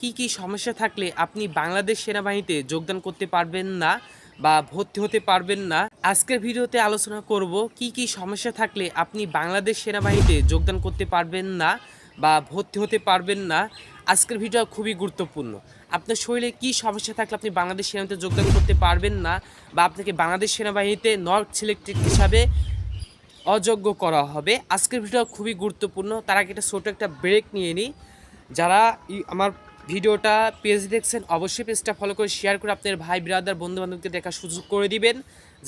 কি কি সমস্যা থাকলে আপনি বাংলাদেশ সেনাবাহিনীতে যোগদান করতে পারবেন না বা ভর্তি হতে পারবেন না? আজকের ভিডিওতে আলোচনা করব কি কি সমস্যা থাকলে আপনি বাংলাদেশ সেনাবাহিনীতে যোগদান করতে পারবেন না বা ভর্তি হতে পারবেন না? আজকের ভিডিও খুবই গুরুত্বপূর্ণ। আপনার শরীরে কি সমস্যা থাকলে আপনি বাংলাদেশ সেনাবাহিনীতে যোগদান করতে পারবেন না বা আপনাকে বাংলাদেশ সেনাবাহিনীতে নট সিলেক্টেড হিসাবে অযোগ্য করা হবে? আজকের ভিডিও খুবই গুরুত্বপূর্ণ। তার আগে একটা ছোটো একটা ব্রেক নিয়ে নিই। যারা আমার ভিডিওটা পেজ দেখছেন, অবশ্যই পেজটা ফলো করে শেয়ার করে আপনার ভাই ব্রাদার বন্ধু বান্ধবকে দেখার সুযোগ করে দিবেন।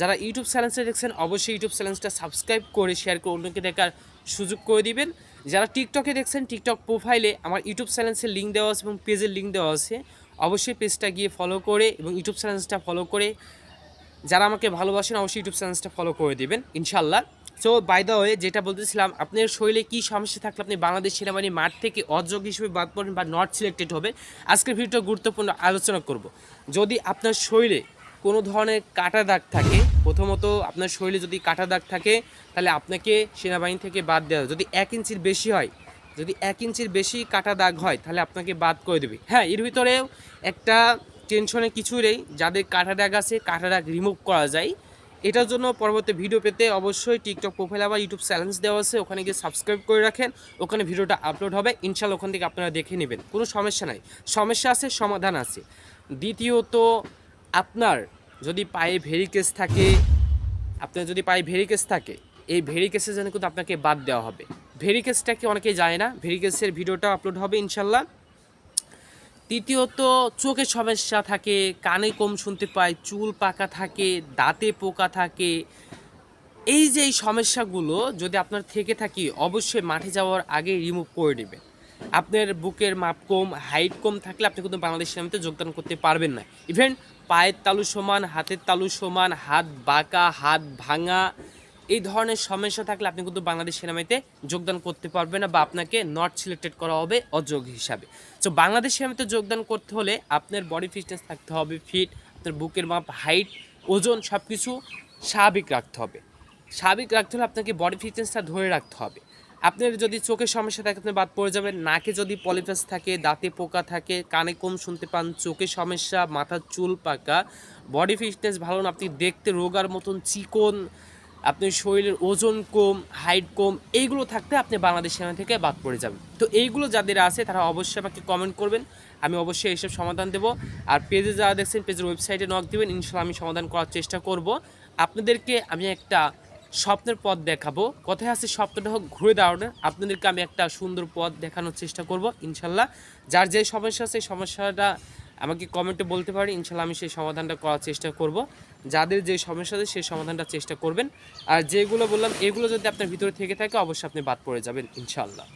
যারা ইউটিউব চ্যানেলটা দেখছেন, অবশ্যই ইউটিউব চ্যানেলটা সাবস্ক্রাইব করে শেয়ার করে অন্যকে দেখার সুযোগ করে দিবেন। যারা টিকটকে দেখছেন টিকটক প্রোফাইলে আমার ইউটিউব চ্যানেলসের লিঙ্ক দেওয়া আছে এবং পেজের লিঙ্ক দেওয়া আছে। অবশ্যই পেজটা গিয়ে ফলো করে এবং ইউটিউব চ্যানেলসটা ফলো করে যারা আমাকে ভালোবাসেন, অবশ্যই ইউটিউব চ্যানেলটা ফলো করে দিবেন। ইনশাল্লাহ সো বাই দ্য ওয়ে যেটা বলতেছিলাম, আপনার শরীরে কী সমস্যা থাকলে আপনি বাংলাদেশ সেনাবাহিনী মাঠ থেকে অযোগ্য হিসেবে বাদ পড়েন বা নট সিলেক্টেড হবে আজকের ভিডিওটা গুরুত্বপূর্ণ আলোচনা করব। যদি আপনার শরীরে কোনো ধরনের কাটা দাগ থাকে, প্রথমত আপনার শরীরে যদি কাটা দাগ থাকে, তাহলে আপনাকে সেনাবাহিনী থেকে বাদ দেওয়া। যদি এক ইঞ্চির বেশি হয়, যদি এক ইঞ্চির বেশি কাটা দাগ হয়, তাহলে আপনাকে বাদ করে দেবে। হ্যাঁ এর ভিতরেও একটা টেনশনে কিছু নেই। যাদের কাটা দাগ আছে কাটা দাগ রিমুভ করা যায়। এটার জন্য পরবর্তী ভিডিও পেতে অবশ্যই টিকটক প্রোফাইল আবার ইউটিউব চ্যানেলস দেওয়া আছে, ওখানে গিয়ে সাবস্ক্রাইব করে রাখেন, ওখানে ভিডিওটা আপলোড হবে ইনশাল্লাহ ওখান থেকে আপনারা দেখে নেবেন, কোনো সমস্যা নাই। সমস্যা আছে, সমাধান আছে। দ্বিতীয়ত, আপনার যদি পায়ে ভেরিকেস থাকে, আপনার যদি পায়ে ভেরিকেস থাকে, এই ভেরিকেসের জন্য কিন্তু আপনাকে বাদ দেওয়া হবে। ভেরিকেসটাকে অনেকেই যায় না ভেরিকেসের ভিডিওটা আপলোড হবে ইনশাল্লাহ তৃতীয়ত চোখে সমস্যা থাকে, কানে কম শুনতে পায়, চুল পাকা থাকে, দাঁতে পোকা থাকে। এই যে এই সমস্যাগুলো যদি আপনার থেকে থাকি, অবশ্যই মাঠে যাওয়ার আগে রিমুভ করে নেবেন। আপনার বুকের মাপ কম হাইট কম থাকলে আপনি কিন্তু বাংলাদেশ সেনাবাহিনীতে যোগদান করতে পারবেন না। ইভেন পায়ের তালু সমান, হাতের তালু সমান, হাত বাঁকা, হাত ভাঙা এই ধরনের সমস্যা থাকলে আপনি কিন্তু বাংলাদেশ সেনাবাহিনীতে যোগদান করতে পারবেন না বা আপনাকে নট সিলেক্টেড করা হবে অযোগ্য হিসাবে। তো বাংলাদেশ সেনাবাহিনীতে যোগদান করতে হলে আপনার বডি ফিটনেস থাকতে হবে ফিট আপনার বুকের মাপ হাইট ওজন সব কিছু স্বাভাবিক রাখতে হবে। স্বাভাবিক রাখতে হলে আপনাকে বডি ফিটনেসটা ধরে রাখতে হবে। আপনার যদি চোখের সমস্যা থাকে, আপনি বাদ পড়ে যাবেন। নাকে যদি পলিপাস থাকে, দাঁতে পোকা থাকে, কানে কম শুনতে পান, চোখের সমস্যা মাথার চুল পাকা বডি ফিটনেস ভালো না, আপনি দেখতে রোগার মতন, চিকন আপনার শরীরের ওজন কম হাইট কম, এইগুলো থাকতে আপনি বাংলাদেশ সেনা থেকে বাদ পড়ে যাবেন। তো এইগুলো যাদের আছে, তারা অবশ্যই আমাকে কমেন্ট করবেন। আমি অবশ্যই এইসব সমাধান দেবো। আর পেজে যারা দেখছেন পেজের ওয়েবসাইটে নক দেবেন ইনশাল্লাহ আমি সমাধান করার চেষ্টা করব। আপনাদেরকে আমি একটা স্বপ্নের পথ দেখাবো। কথায় আছে স্বপ্নটা হোক, ঘুরে দাঁড়ানো আপনাদেরকে আমি একটা সুন্দর পথ দেখানোর চেষ্টা করব ইনশাল্লাহ যার যে সমস্যা সেই সমস্যাটা আমাকে কমেন্টে বলতে পারি ইনশাল্লাহ আমি সেই সমাধানটা করার চেষ্টা করব। যাদের যে সমস্যা আছে সেই সমাধানটা চেষ্টা করবেন। আর যেগুলো বললাম, এগুলো যদি আপনার ভিতরে থেকে থাকে, অবশ্যই আপনি বাদ পড়ে যাবেন, ইনশাল্লাহ।